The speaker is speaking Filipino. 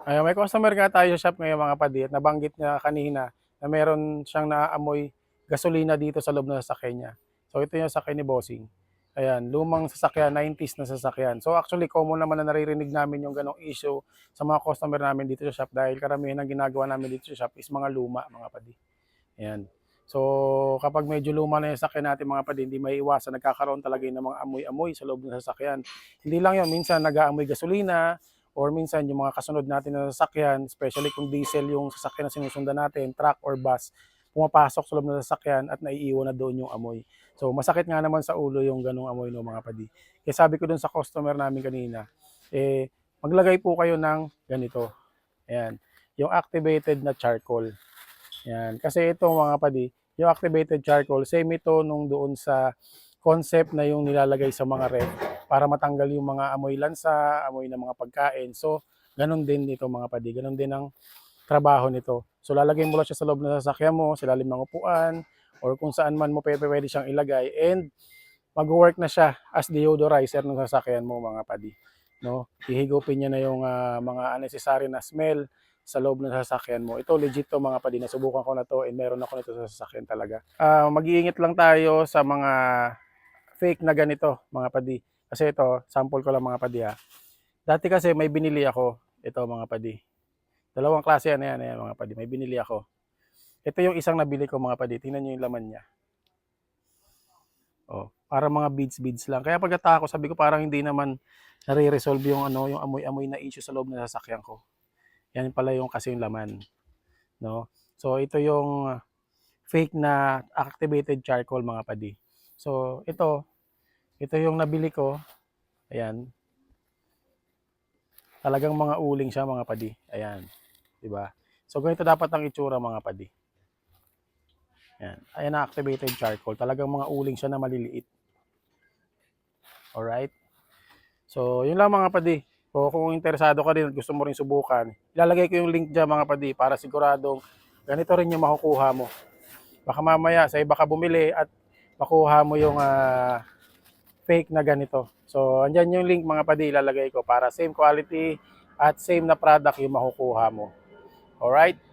Ay, may customer nga tayo shop ngayon mga padi at nabanggit niya kanina na meron siyang naaamoy gasolina dito sa loob ng sasakyan niya. So ito yung sasakyan ni Bossing. Ayan, lumang sasakyan, 90s na sasakyan. So actually, common naman na naririnig namin yung ganong issue sa mga customer namin dito sa shop dahil karamihan ng ginagawa namin dito sa shop is mga luma, mga padi. Ayan. So kapag medyo luma na yung sasakyan natin mga padi, hindi may iwasan, nagkakaroon talaga ng mga amoy-amoy sa loob ng sasakyan. Hindi lang yun, minsan nag-aamoy gasolina, or minsan yung mga kasunod natin na sasakyan, especially kung diesel yung sasakyan na sinusundan natin, truck or bus, pumapasok sa loob ng sasakyan at naiiwan na doon yung amoy. So masakit nga naman sa ulo yung ganong amoy no mga padi. Kaya sabi ko dun sa customer namin kanina, eh maglagay po kayo ng ganito. Ayan, yung activated na charcoal. Ayan, kasi ito mga padi, yung activated charcoal, same ito nung doon sa concept na yung nilalagay sa mga ref para matanggal yung mga amoy lansa, amoy ng mga pagkain. So, ganun din dito mga padi. Ganun din ang trabaho nito. So, lalagay mo lang siya sa loob ng sasakyan mo, sa lalim ng upuan, or kung saan man mo pwede, pwede siyang ilagay. And, mag-work na siya as deodorizer ng sasakyan mo mga padi. No? Hihigupin niya na yung ah, mga unnecessary na smell sa loob ng sasakyan mo. Ito legit to mga padi. Nasubukan ko na to and meron ako nito sa sasakyan talaga. Ah, mag-iingat lang tayo sa mga fake na ganito mga padi. Kasi ito, sample ko lang mga padi ha. Dati kasi may binili ako. Ito mga padi. Dalawang klase yan, yan, yan mga padi. May binili ako. Ito yung isang nabili ko mga padi. Tingnan nyo yung laman niya. Oh, para mga beads-beads lang. Kaya pagkatako, sabi ko parang hindi naman nare-resolve yung ano, yung amoy-amoy na issue sa loob ng sasakyan ko. Yan pala yung kasi yung laman. No? So ito yung fake na activated charcoal mga padi. So ito, ito yung nabili ko. Ayan. Talagang mga uling siya mga padi. Ayan. ba? So ganito dapat ang itsura mga padi. Ayan. Ayan na activated charcoal. Talagang mga uling siya na maliliit. Alright? So, yun lang mga padi. So, kung interesado ka din at gusto mo rin subukan, ilalagay ko yung link dyan mga padi para siguradong ganito rin yung makukuha mo. Baka mamaya sa iba ka bumili at makuha mo yung ah, fake na ganito. So, andyan yung link mga padi ilalagay ko para same quality at same na product yung makukuha mo. Alright?